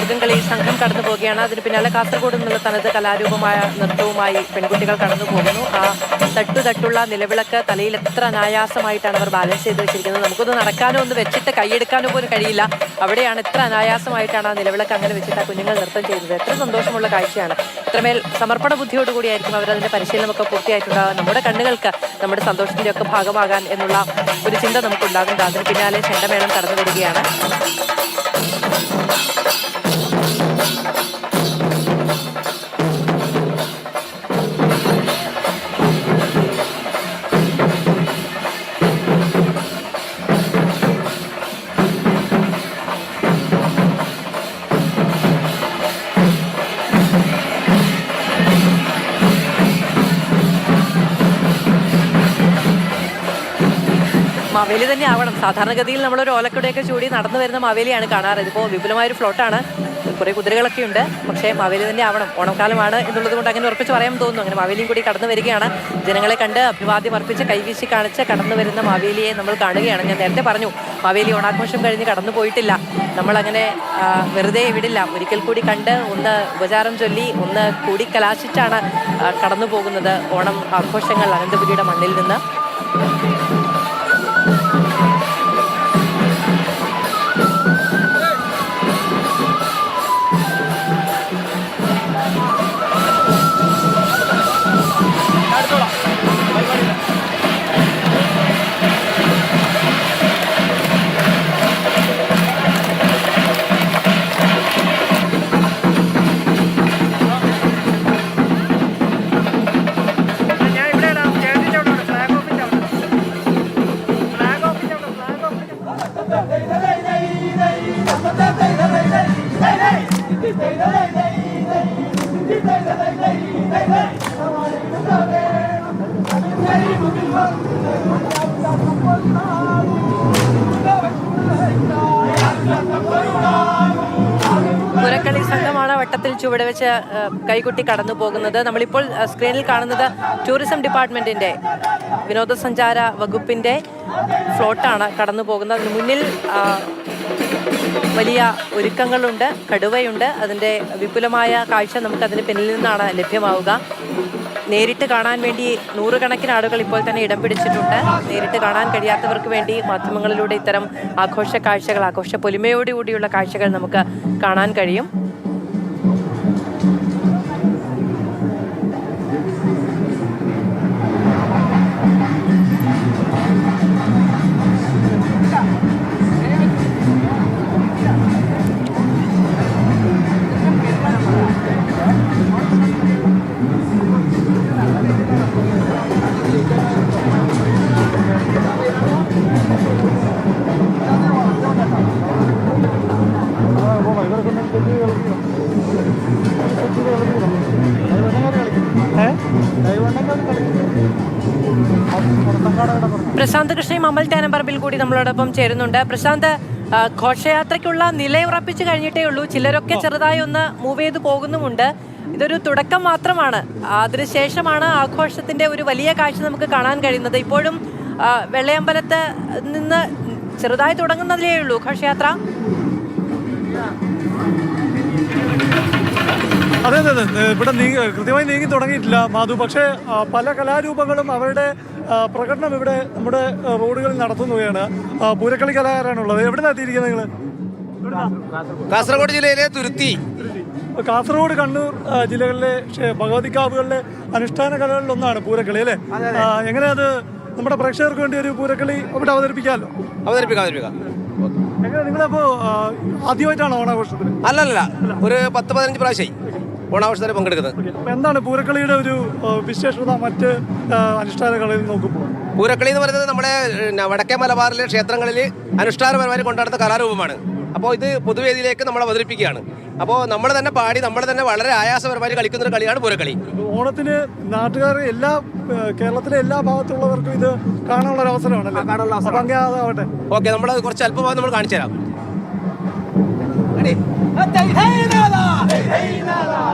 മാർഗംകളി സംഘം കടന്നു പോവുകയാണ്. അതിന് പിന്നാലെ കാസർഗോഡ് നിന്നുള്ള തനത് കലാരൂപമായ നൃത്തവുമായി പെൺകുട്ടികൾ കടന്നു പോകുന്നു. ആ തട്ടു തട്ടുള്ള നിലവിളക്ക് തലയിൽ എത്ര അനായാസമായിട്ടാണ് അവർ ബാലൻസ് ചെയ്ത് വെച്ചിരിക്കുന്നത്? നമുക്കൊന്ന് നടക്കാനോ ഒന്ന് വെച്ചിട്ട് കൈയെടുക്കാനോ പോലും കഴിയില്ല. അവിടെയാണ് എത്ര അനായാസമായിട്ടാണ് ആ നിലവിളക്ക് അങ്ങനെ വെച്ചിട്ട് ആ കുഞ്ഞുങ്ങൾ നൃത്തം ചെയ്യുന്നത്. എത്ര സന്തോഷമുള്ള കാഴ്ചയാണ്. ഇത്രമേൽ സമർപ്പണ ബുദ്ധിയോടുകൂടിയായിരിക്കും അവർ അതിന്റെ പരിശീലനമൊക്കെ പൂർത്തിയായിട്ടുണ്ടാകുക നമ്മുടെ കണ്ണുകൾക്ക് നമ്മുടെ സന്തോഷത്തിന്റെ ഒക്കെ ഭാഗമാകാൻ എന്നുള്ള ഒരു ചിന്ത നമുക്കുണ്ടാകുന്നുണ്ട്. അതിന് പിന്നാലെ ചെണ്ടമേളം കടന്നു വരികയാണ്. മാവേലി തന്നെ ആവണം സാധാരണഗതിയിൽ നമ്മൾ ഒരു ഓലക്കുടയൊക്കെ ചൂടി നടന്നു വരുന്ന മാവേലിയാണ് കാണാറ്. ഇതിപ്പോൾ വിപുലമായൊരു ഫ്ലോട്ടാണ് കുറേ കുതിരകളൊക്കെ ഉണ്ട് പക്ഷേ മാവേലി തന്നെ ആവണം ഓണക്കാലമാണ് എന്നുള്ളത് കൊണ്ട് അങ്ങനെ ഉറപ്പിച്ച് പറയാൻ തോന്നുന്നു. അങ്ങനെ മാവേലിയും കൂടി കടന്നു വരികയാണ്. ജനങ്ങളെ കണ്ട് അഭിവാദ്യം അർപ്പിച്ച് കൈവീശി കാണിച്ച് കടന്നു വരുന്ന മാവേലിയെ നമ്മൾ കാണുകയാണ്. ഞാൻ നേരത്തെ പറഞ്ഞു മാവേലി ഓണാഘോഷം കഴിഞ്ഞ് കടന്നു പോയിട്ടില്ല. നമ്മളങ്ങനെ വെറുതെ വിടില്ല. ഒരിക്കൽ കൂടി കണ്ട് ഒന്ന് ഉപചാരം ചൊല്ലി ഒന്ന് കൂടി കലാശിച്ചാണ് കടന്നു പോകുന്നത് ഓണം ആഘോഷങ്ങൾ അനന്തപുരിയുടെ മണ്ണിൽ നിന്ന്. ഞാൻ സംഘമാണ് വട്ടത്തിൽ ചുവട് വെച്ച് ആ, കൈകുട്ടി കടന്നു പോകുന്നത് നമ്മളിപ്പോൾ സ്ക്രീനിൽ കാണുന്നത് ടൂറിസം ഡിപ്പാർട്ട്മെന്റിന്റെ വിനോദസഞ്ചാര വകുപ്പിന്റെ ഫ്ലോട്ടാണ് കടന്നു പോകുന്നത്. അതിന് മുന്നിൽ വലിയ ഒരുക്കങ്ങളുണ്ട് കടുവയുണ്ട്. അതിന്റെ വിപുലമായ കാഴ്ച നമുക്ക് അതിന് പിന്നിൽ നിന്നാണ് ലഭ്യമാവുക. നേരിട്ട് കാണാൻ വേണ്ടി നൂറുകണക്കിന് ആളുകൾ ഇപ്പോൾ തന്നെ ഇടം പിടിച്ചിട്ടുണ്ട്. നേരിട്ട് കാണാൻ കഴിയാത്തവർക്ക് വേണ്ടി മാധ്യമങ്ങളിലൂടെ ഇത്തരം ആഘോഷ കാഴ്ചകൾ ആഘോഷ പൊലിമയോടുകൂടിയുള്ള കാഴ്ചകൾ നമുക്ക് കാണാൻ കഴിയും. പ്രശാന്ത് കൃഷ്ണയും അമൽ തേനമ്പറമ്പിൽ കൂടി നമ്മളോടൊപ്പം ചേരുന്നുണ്ട്. പ്രശാന്ത് ഘോഷയാത്രയ്ക്കുള്ള നിലയുറപ്പിച്ചു കഴിഞ്ഞിട്ടേ ഉള്ളൂ. ചിലരൊക്കെ ചെറുതായി ഒന്ന് മൂവ് ചെയ്ത് പോകുന്നുമുണ്ട്. ഇതൊരു തുടക്കം മാത്രമാണ്. അതിനുശേഷമാണ് ആഘോഷത്തിന്റെ ഒരു വലിയ കാഴ്ച നമുക്ക് കാണാൻ കഴിയുന്നത്. ഇപ്പോഴും വെള്ളയമ്പലത്ത് നിന്ന് ചെറുതായി തുടങ്ങുന്നതിലേ ഉള്ളൂ ഘോഷയാത്ര. അതെ അതെ അതെ. ഇവിടെ നീങ്ങി കൃത്യമായി നീങ്ങി തുടങ്ങിയിട്ടില്ല മാധു. പക്ഷേ പല കലാരൂപങ്ങളും അവരുടെ പ്രകടനം ഇവിടെ നമ്മുടെ റോഡുകളിൽ നടത്തുന്നവയാണ്. പൂരക്കളി കലാകാരാണുള്ളത്. എവിടെ എത്തിയിരിക്കുന്നത് നിങ്ങൾ കാസർഗോഡ് ജില്ലയിലെ തുരുത്തി. കാസർഗോഡ് കണ്ണൂർ ജില്ലകളിലെ ഭഗവതിക്കാവുകളിലെ അനുഷ്ഠാന കലകളിൽ ഒന്നാണ് പൂരക്കളി അല്ലേ? എങ്ങനെയത് എങ്ങനെ അത് നമ്മുടെ പ്രേക്ഷകർക്ക് വേണ്ടി ഒരു പൂരക്കളി ഇവിടെ അവതരിപ്പിക്കാമല്ലോ? അവതരിപ്പിക്കാം അവതരിപ്പിക്കാം. നിങ്ങളപ്പോ ആദ്യമായിട്ടാണോ ഓണാഘോഷത്തിന്? അല്ലല്ല ഒരു പത്ത് പതിനഞ്ച് പ്രാവശ്യമായി. ഓണാഘോഷത്തിൽ പങ്കെടുക്കുന്നത്. എന്താണ് പൂരക്കളിയുടെ ഒരു വിശേഷത മറ്റ് അനുഷ്ഠാനങ്ങളിൽ അനുഷ്ഠാന കളിയിൽ നോക്കുമ്പോൾ? പൂരക്കളി എന്ന് പറയുന്നത് നമ്മുടെ വടക്കേ മലബാറിലെ ക്ഷേത്രങ്ങളിൽ അനുഷ്ഠാനപരമായി കൊണ്ടാടുന്ന കലാരൂപമാണ്. അപ്പോൾ ഇത് പൊതുവേദിയിലേക്ക് നമ്മൾ അവതരിപ്പിക്കുകയാണ്. അപ്പോൾ നമ്മൾ തന്നെ പാടി നമ്മൾ തന്നെ വളരെ ആയാസപരമായി കളിക്കുന്ന ഒരു കളിയാണ് പൂരക്കളി. ഓണത്തിന് നാട്ടുകാർ എല്ലാ കേരളത്തിലെ എല്ലാ ഭാഗത്തുള്ളവർക്കും ഇത് കാണാനുള്ള ഒരു അവസരമാണല്ലേ? കാണാനുള്ള അവസരം. ഓക്കെ നമ്മൾ കുറച്ച് അല്പഭാഗം നമ്മൾ കാണിച്ചു തരാം. Hey, hey, nada.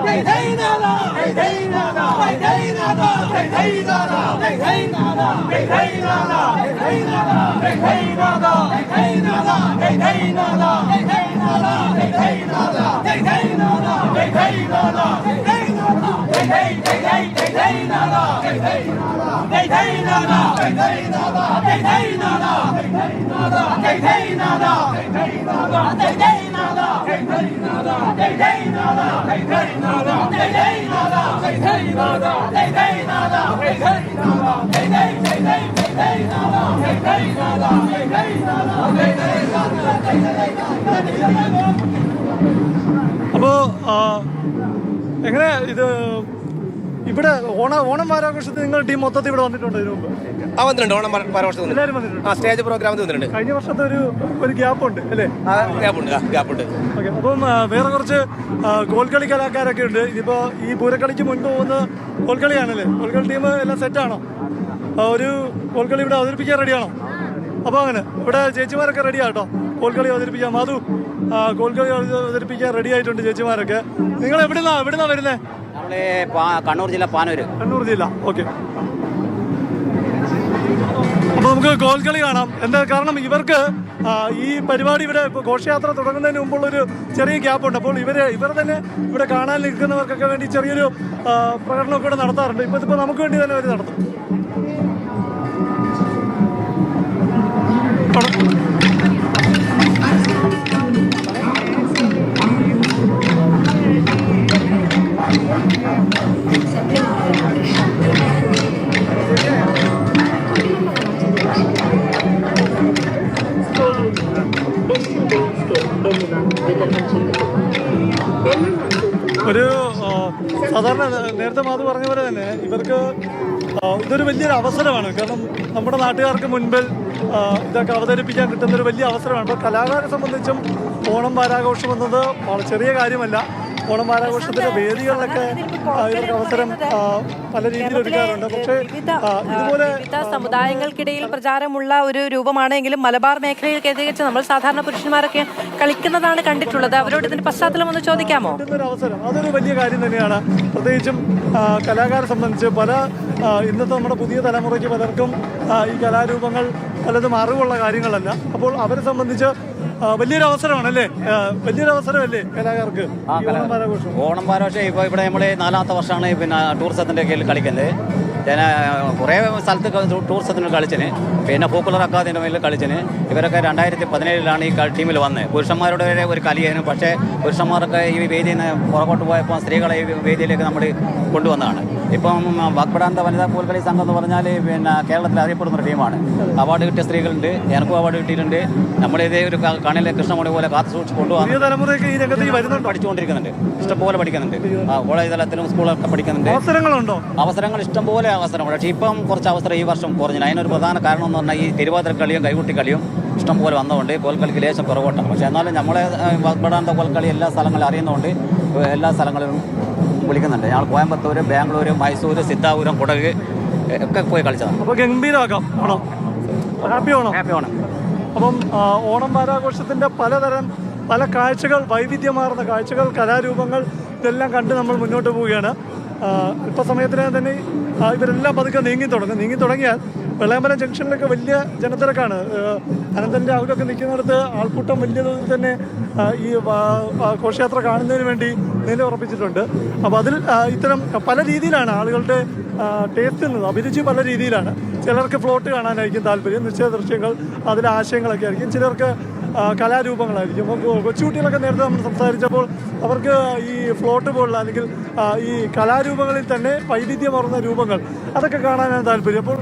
ആ, എങ്ങനെ ഇത് ഇവിടെ ഓണ ഓണം വാരാഘോഷത്തിൽ നിങ്ങൾ ടീം മൊത്തത്തിൽ ഇവിടെ വന്നിട്ടുണ്ടോ ഇതിനു മുമ്പ്? ആ വന്നിട്ടുണ്ട്. ഓണം പര- പരവർഷം ആ സ്റ്റേജ് പ്രോഗ്രാം വന്നിട്ടുണ്ട്. കഴിഞ്ഞ വർഷത്തെ ഒരു ഒരു ഗ്യാപ്പ് ഉണ്ട് അല്ലേ? ആ ഗ്യാപ്പുണ്ട് ഗ്യാപ്പ് ഉണ്ട്. ഓക്കെ അപ്പം വേറെ കുറച്ച് ഗോൾകളി കോൽക്കളി കലാകാരൊക്കെ ഉണ്ട്. ഇതിപ്പോ ഈ പൂരക്കളിക്ക് മുൻപ് പോകുന്ന കോൽക്കളിയാണല്ലേ കോൽക്കളി ടീം എല്ലാം സെറ്റാണോ ഒരു കോൽക്കളി ഇവിടെ അവതരിപ്പിക്കാൻ റെഡിയാണോ അപ്പോൾ അങ്ങനെ ഇവിടെ ചേച്ചിമാരൊക്കെ റെഡി ആട്ടോ? കോൽക്കളി അവതരിപ്പിക്കാൻ. മാധു കോൽക്കളി അവത- അവതരിപ്പിക്കാൻ റെഡി ആയിട്ടുണ്ട് ചേച്ചിമാരൊക്കെ. നിങ്ങൾ എവിടുന്നാ എവിടുന്നാ വരുന്നേ? കണ്ണൂർ ജില്ല പാനൂര്. കണ്ണൂർ ജില്ല. ഓക്കെ. നമുക്ക് കോൽക്കളി കാണാം. എന്താ കാരണം ഇവർക്ക് ഈ പരിപാടി ഇവിടെ ഘോഷയാത്ര തുടങ്ങുന്നതിന് മുമ്പുള്ള ഒരു ചെറിയ ഗ്യാപ്പ് ഉണ്ട്. അപ്പോൾ ഇവരെ ഇവർ തന്നെ ഇവിടെ കാണാൻ നിൽക്കുന്നവർക്കൊക്കെ വേണ്ടി ചെറിയൊരു പ്രകടനം പ്രകടനമൊക്കെ ഇവിടെ നടത്താറുണ്ട്. ഇപ്പം ഇതിപ്പോൾ നമുക്ക് വേണ്ടി തന്നെ അവർ നടത്തും. മാധു പറഞ്ഞ പോലെ തന്നെ ഇവർക്ക് ഇതൊരു വലിയൊരു അവസരമാണ്. കാരണം നമ്മുടെ നാട്ടുകാർക്ക് മുൻപിൽ ഇതൊക്കെ അവതരിപ്പിക്കാൻ കിട്ടുന്ന ഒരു വലിയ അവസരമാണ്. അപ്പോൾ കലാകാരെ സംബന്ധിച്ചും ഓണം വാരാഘോഷം എന്നത് ചെറിയ കാര്യമല്ല. ഓണം വാരാഘോഷത്തിന്റെ വേദികളിലൊക്കെ ഇവർക്ക് അവസരം പല രീതിയിൽ ഒരുക്കാറുണ്ട് പക്ഷേ ഇതുപോലെ സമുദായങ്ങൾക്കിടയിൽ പ്രചാരമുള്ള ഒരു രൂപമാണെങ്കിലും മലബാർ മേഖലയിൽ കേന്ദ്രീകരിച്ച് നമ്മൾ സാധാരണ പുരുഷന്മാരൊക്കെ കളിക്കുന്നതാണ് കണ്ടിട്ടുള്ളത്. അവരോട് ഇതിന്റെ പശ്ചാത്തലം ഒന്ന് ചോദിക്കാമോ? അവസരം. അതൊരു വലിയ കാര്യം തന്നെയാണ്. പ്രത്യേകിച്ചും കലാകാരെ സംബന്ധിച്ച് പല ഇന്നത്തെ നമ്മുടെ പുതിയ തലമുറയ്ക്ക് പലർക്കും ഈ കലാരൂപങ്ങൾ പലതും അറിവുള്ള കാര്യങ്ങളല്ല. അപ്പോൾ അവരെ സംബന്ധിച്ച് വലിയൊരു അവസരമാണല്ലേ? അല്ലേ വലിയൊരു അവസരമല്ലേ കലാകാർക്ക്? ഓണം പാരാഘോഷം. ഓണം പാരോഷം ഇപ്പൊ ഇവിടെ നമ്മൾ നാലാമത്തെ വർഷമാണ് പിന്നെ ടൂറിസത്തിന്റെ കീഴിൽ കളിക്കുന്നത്. ഞാൻ കുറേ സ്ഥലത്ത് ടൂറിസത്തിന് കളിച്ചിന്. പിന്നെ പോപ്പുലർ അക്കാദമിന്റെ മേലിൽ കളിച്ചിന്. ഇവരൊക്കെ രണ്ടായിരത്തി പതിനേഴിലാണ് ഈ ടീമിൽ വന്നത് പുരുഷന്മാരുടെ വരെ ഒരു കലിയായിരുന്നു പക്ഷേ പുരുഷന്മാരൊക്കെ ഈ വേദിയിൽ നിന്ന് പുറകോട്ട് പോയപ്പോൾ സ്ത്രീകളെ ഈ വേദിയിലേക്ക് നമ്മൾ കൊണ്ടുവന്നതാണ്. ഇപ്പം വാക്പടാന്ത വനിതാ പൂൽക്കളി സംഘം എന്ന് പറഞ്ഞാൽ പിന്നെ കേരളത്തിൽ അറിയപ്പെടുന്ന ഒരു ടീമാണ്. അവാർഡ് കിട്ടിയ സ്ത്രീകളുണ്ട്. എനിക്കും അവാർഡ് കിട്ടിയിട്ടുണ്ട്. നമ്മളിതേ ഒരു കണിലെ കൃഷ്ണമണി പോലെ കാത്തു സൂക്ഷിച്ച് വരുന്നുണ്ടോ? പഠിച്ചുകൊണ്ടിരിക്കുന്നുണ്ട്. ഇഷ്ടംപോലെ പഠിക്കുന്നുണ്ട്. കോളേജ് തലത്തിലും സ്കൂളൊക്കെ പഠിക്കുന്നുണ്ട്. അവസരങ്ങളുണ്ടോ? അവസരങ്ങൾ ഇഷ്ടംപോലെ അവസരമുണ്ട് പക്ഷേ ഇപ്പം കുറച്ച് അവസരം ഈ വർഷം കുറഞ്ഞു അതിനൊരു പ്രധാന കാരണം എന്ന് പറഞ്ഞാൽ ഈ തിരുവാതിര കളിയും കൈകുട്ടി കളിയും ഇഷ്ടംപോലെ വന്നതുകൊണ്ട് കോൽക്കളിക്ക് ലേശം പുറകോട്ടാണ്. പക്ഷേ എന്നാലും നമ്മളെ പെടാത്ത കോൽക്കളി എല്ലാ സ്ഥലങ്ങളും അറിയുന്നതുകൊണ്ട് എല്ലാ സ്ഥലങ്ങളിലും വിളിക്കുന്നുണ്ട്. ഞങ്ങൾ കോയമ്പത്തൂർ ബാംഗ്ലൂർ മൈസൂർ സിദ്ധാപുരം കുടക് ഒക്കെ പോയി കളിച്ചതാണ്. അപ്പോൾ ഗംഭീരമാക്കാം. ഓണം. ഹാപ്പി ഓണം. അപ്പം ഓണം വാരാഘോഷത്തിന്റെ പലതരം പല കാഴ്ചകൾ വൈവിധ്യമാർന്ന കാഴ്ചകൾ കലാരൂപങ്ങൾ ഇതെല്ലാം കണ്ട് നമ്മൾ മുന്നോട്ട് പോവുകയാണ്. ആ, അല്പ തന്നെ ഇവരെല്ലാം പതുക്കെ നീങ്ങി തുടങ്ങും. നീങ്ങി തുടങ്ങിയാൽ വെള്ളാമ്പലം ജംഗ്ഷനിലൊക്കെ വലിയ ജനത്തിരക്കാണ്. അനന്തന്റെ അവരൊക്കെ നിൽക്കുന്നിടത്ത് ആൾക്കൂട്ടം വലിയ തോതിൽ തന്നെ ഈ ഘോഷയാത്ര കാണുന്നതിന് വേണ്ടി നില ഉറപ്പിച്ചിട്ടുണ്ട് അപ്പോൾ അതിൽ ഇത്തരം പല രീതിയിലാണ് ആളുകളുടെ ടേസ്റ്റിൽ നിന്ന് അഭിരുചി പല രീതിയിലാണ്. ചിലർക്ക് ഫ്ലോട്ട് കാണാനായിരിക്കും താല്പര്യം നിശ്ചയ ദൃശ്യങ്ങൾ അതിലെ ആശയങ്ങളൊക്കെ ആയിരിക്കും. ചിലർക്ക് കലാരൂപങ്ങളായിരിക്കും. അപ്പോൾ കൊച്ചുകുട്ടികളൊക്കെ നേരത്തെ നമ്മൾ സംസാരിച്ചപ്പോൾ അവർക്ക് ഈ ഫ്ലോട്ട് പോലുള്ള അല്ലെങ്കിൽ ഈ കലാരൂപങ്ങളിൽ തന്നെ വൈവിധ്യമാർന്ന രൂപങ്ങൾ അതൊക്കെ കാണാനാണ് താല്പര്യം. അപ്പോൾ